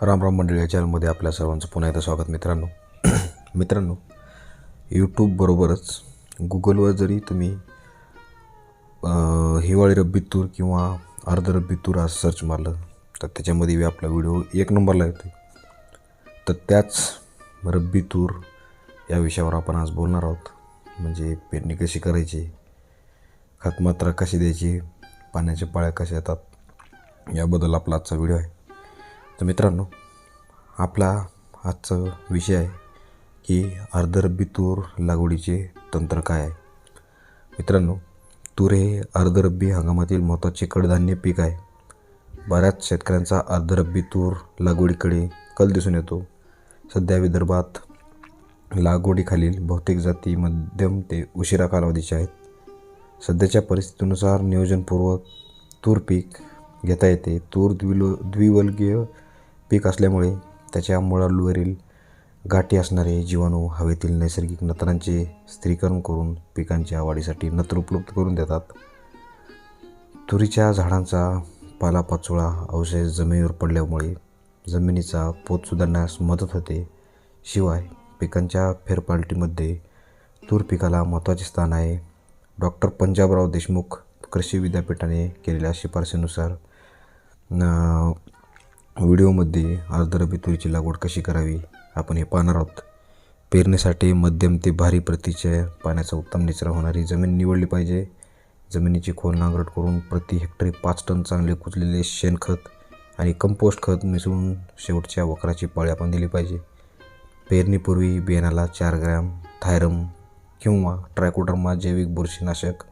राम राम मंडळी या चॅनलमध्ये आपल्या सर्वांचं पुन्हा एकदा स्वागत मित्रांनो. मित्रांनो यूट्यूबबरोबरच गुगलवर जरी तुम्ही हिवाळी रब्बी तूर किंवा अर्ध रब्बी तूर असं सर्च मारलं तर त्याच्यामध्ये बी आपला व्हिडिओ एक नंबरला येतो तर त्याच रब्बी तूर या विषयावर आपण आज बोलणार आहोत. म्हणजे पेरणी कशी करायची खतमात्रा कशी द्यायची पाण्याच्या पाळ्या कशा येतात याबद्दल आपला आजचा व्हिडिओ आहे. तर मित्रांनो आपला आजचा विषय आहे की अर्धरब्बी तूर लागवडीचे तंत्र काय आहे? मित्रांनो तूर हे अर्धरब्बी हंगामातील महत्त्वाचे कडधान्य पीक आहे. बऱ्याच शेतकऱ्यांचा अर्धरब्बी तूर लागवडीकडे कल दिसून येतो. सध्या विदर्भात लागवडीखालील बहुतेक जाती मध्यम ते उशिरा कालावधीच्या आहेत. सध्याच्या परिस्थितीनुसार नियोजनपूर्वक तूर पीक घेता येते. तूर द्विलो द्विवर्गीय पीक असल्यामुळे त्याच्या मुळांवरील गाठी असणारे जीवाणू हवेतील नैसर्गिक नत्रांचे स्थिरीकरण करून पिकांच्या वाढीसाठी नत्र उपलब्ध करून देतात. तुरीच्या झाडांचा पालापाचोळा अवशेष जमिनीवर पडल्यामुळे जमिनीचा पोत सुधारण्यास मदत होते. शिवाय पिकांच्या फेरपालटीमध्ये तूर पिकाला महत्त्वाचे स्थान आहे. डॉक्टर पंजाबराव देशमुख कृषी विद्यापीठाने केलेल्या शिफारसीनुसार व्हिडिओमध्ये अर्धरबी तुरीची लागवड कशी करावी? आपण हे पाहणार आहोत. पेरणीसाठी मध्यम ते भारी प्रतीच्या पाण्याचा उत्तम निचरा होणारी जमीन निवडली पाहिजे. जमिनीची खोल नांगरट करून प्रति हेक्टरी पाच टन चांगले कुजलेले शेणखत आणि कंपोस्ट खत मिसळून शेवटच्या वखराची पाळी आपण दिली पाहिजे. पेरणीपूर्वी बियाणाला चार ग्रॅम थायरम किंवा ट्रायकोडर्मा जैविक बुरशीनाशक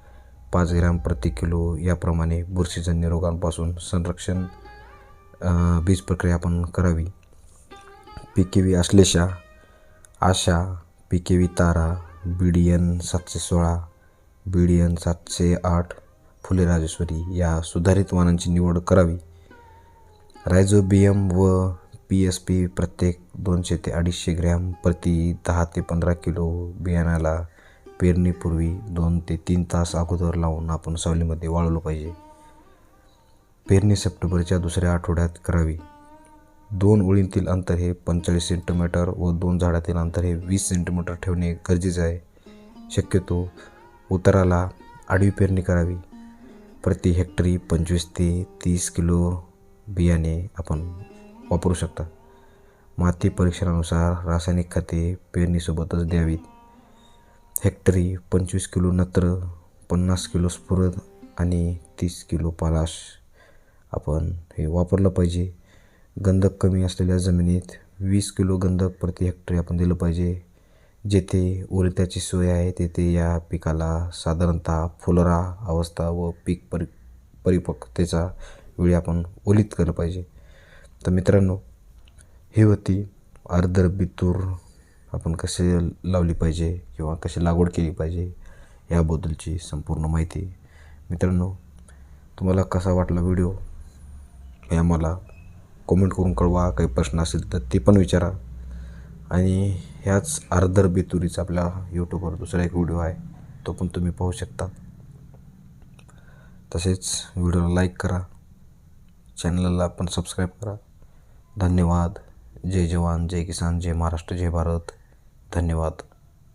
पाच ग्रॅम प्रति किलो याप्रमाणे बुरशीजन्य रोगांपासून संरक्षण बीज प्रक्रिया आपण करावी. PKV Ashlesha Asha PKV Tara B D N सातशे सोळा बी डी एन सातशे आठ फुले राजेश्वरी या सुधारित वाहनांची निवड करावी. रायझोबियम व पी एस पी प्रत्येक दोनशे ते अडीचशे ग्रॅम प्रति दहा ते पंधरा किलो बियाण्याला पेरणीपूर्वी दोन ते तीन तास अगोदर लावून आपण सावलीमध्ये वाळवलं पाहिजे. पेरणी सप्टेंबरच्या दुसऱ्या आठवड्यात करावी. दोन ओळींतील अंतर हे पंचेचाळीस सेंटीमीटर व दोन झाडातील अंतर हे वीस सेंटीमीटर ठेवणे गरजेचे आहे. शक्यतो उताराला आडवी पेरणी करावी. प्रति हेक्टरी पंचवीस ते तीस किलो बियाणे आपण वापरू शकता. माती परीक्षणानुसार रासायनिक खते पेरणीसोबतच द्यावीत. हेक्टरी पंचवीस किलो नत्र पन्नास किलो स्फुरद आणि तीस किलो पालाश आपण हे वापरलं पाहिजे. गंधक कमी असलेल्या जमिनीत वीस किलो गंधक प्रति हेक्टरी आपण दिलं पाहिजे. जेथे ओलिताची सोय आहे तेथे या पिकाला साधारणतः फुलरा अवस्था व पीक परि परिपक्वतेचा वेळी आपण ओलित केलं पाहिजे. तर मित्रांनो ही होती अर्धरब्बी तूर आपण कसे लावली पाहिजे किंवा कशी लागवड केली पाहिजे याबद्दलची संपूर्ण माहिती. मित्रांनो तुम्हाला कसा वाटला व्हिडिओ? हे आम्हाला. कमेंट करून कळवा काही प्रश्न असेल तर ते पण विचारा. आणि ह्याच अर्धरबी तुरीचा आपल्या यूट्यूबवर दुसरा एक व्हिडिओ आहे. तो पण तुम्ही पाहू शकता. तसेच व्हिडिओला लाईक करा. चॅनलला पण सबस्क्राईब करा. धन्यवाद. जय जवान जय किसान जय महाराष्ट्र जय भारत. धन्यवाद.